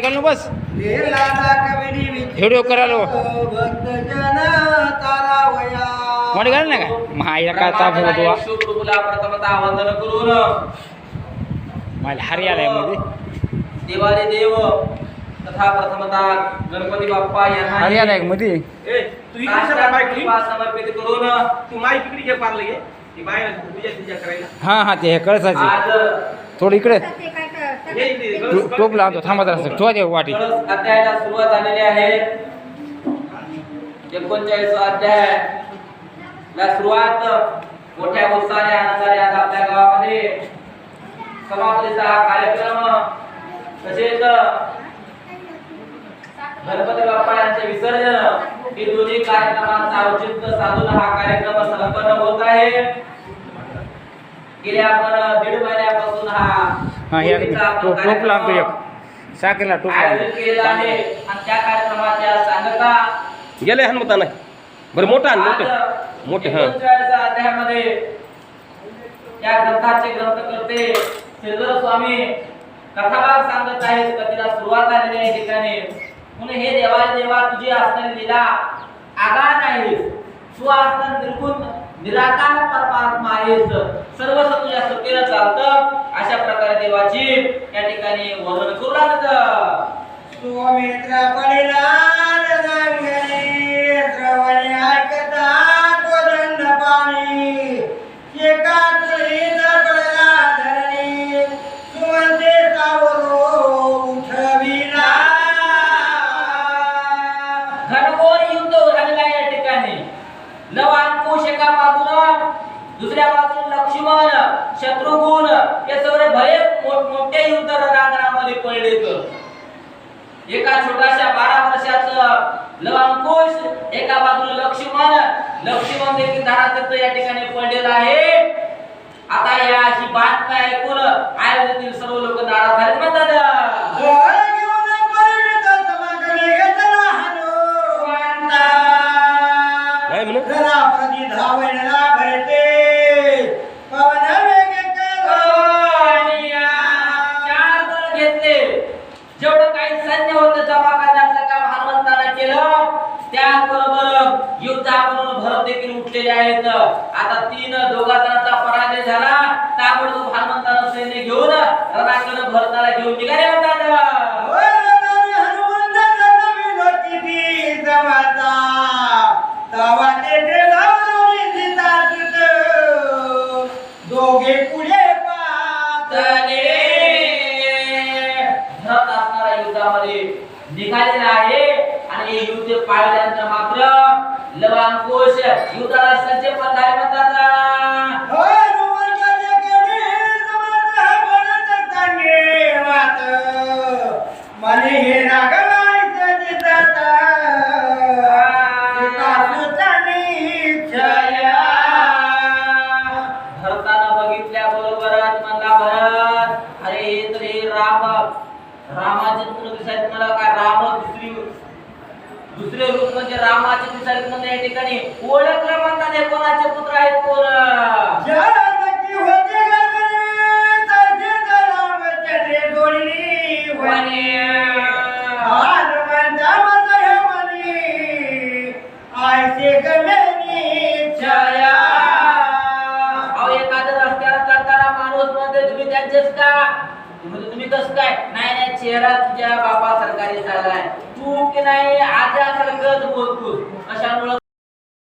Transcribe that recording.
घालून बस. व्हिडिओ करालो. घाल ना काय मायला काय ताप होतो मला हरी आलायमध्ये. देवारे देव तथा प्रथमतः गणपती बाप्पा यांना हरी आलायमध्ये. तू इकडे सगळा माईक घे. कृपा समर्पित करून तू माईक इकडे घे पारलं घे ती बाहेर तुझ्या करायला. हा हा ते हे कळसाचे. आज थोडं इकडे. हे इथे टो- टोप लावतो थांबा जरा ठेवा ते वाटी. कळस अध्यायाला सुरुवात झालेली आहे. एकोणचाळीस अध्याय. ला सुरुवात मोठ्या उत्साहाने आनंदाने आज आपल्या गावामध्ये समाप्तीचा हा कार्यक्रम. तसेच गणपती बाप्पा यांचे विसर्जन हे दोन्ही कार्यक्रमांचा औचित्य साधून हा कार्यक्रम संपन्न होत आहे. गेल्या आपण दीड महिन्यापासून हा होळीचा आपण टोप टोप कार्यक्रम लावतो एक साखरेला टोप आयोजित लावतो केलेला आहे. आणि त्या कार्यक्रमाच्या सांगता गेले हनुमता नाही बरं मोठा आण मोठं. मोठे हा. एकोणचाळीस अध्यायामध्ये या ग्रंथाचे ग्रंथकर्ते श्रीधर स्वामी कथाभाग सांगत आहेत. कथेला सुरुवात झालेली आहे. ठिकाणी म्हणून हे देवा देवा तुझी असणारी लीला आहेस आहे. तू निर्गुण निराकार परमात्मा आहेस सर्व तुझ्या सत्तेनं चालतं. अशा प्रकारे देवाची या ठिकाणी वर्णन करू लागत सुमित्र पडिलाल अंकुश एका बाजूला दुसऱ्या बाजूला लक्ष्मण शत्रुघ्न हे सगळे भले मोठमोठे युद्ध रणांगणामध्ये पडलेत एका छोट्याशा बारा वर्षाचं लव अंकुश एका बाजूला लक्ष्मण लक्ष्मण देखील धारातीर्थ या ठिकाणी पडलेला आहे. आता या अशी बातमी ऐकून आयोजनातील सर्व लोक नाराज झाले. म्हणतात उठलेले आहेत. आता तीन दोघा जणांचा पराजय झाला. ताबडतोब हनुमंतानं सैन्य घेऊन रणाकडे भरताला घेऊन निघाले सुत. दोघे पुढे युद्धामध्ये निघालेला आहे. आणि युद्ध पाळल्यानंतर मात्र लवांकुश पण झाले म्हणतात हनुमंताच्या कडे समर्थ बनत चांगे वात. मने हे नागवायचं दिसत. सीता सुतानी छाया. भरताना बघितल्या बरोबरच म्हणला भरत अरे तर हे राम रामाचे पुन्हा दिसायचे मला दुसरे रूप म्हणजे रामाचे दिसायचे म्हणजे या ठिकाणी म्हणतात हे कोणाचे पुत्र आहेत कोण माणूस म्हणते तुम्ही त्यांचेच का? म्हणजे तुम्ही कस काय? नाही चेहरा तुझ्या बापा सरकारी झालाय तू की नाही आजा सारखंच बोलतोस. अशामुळं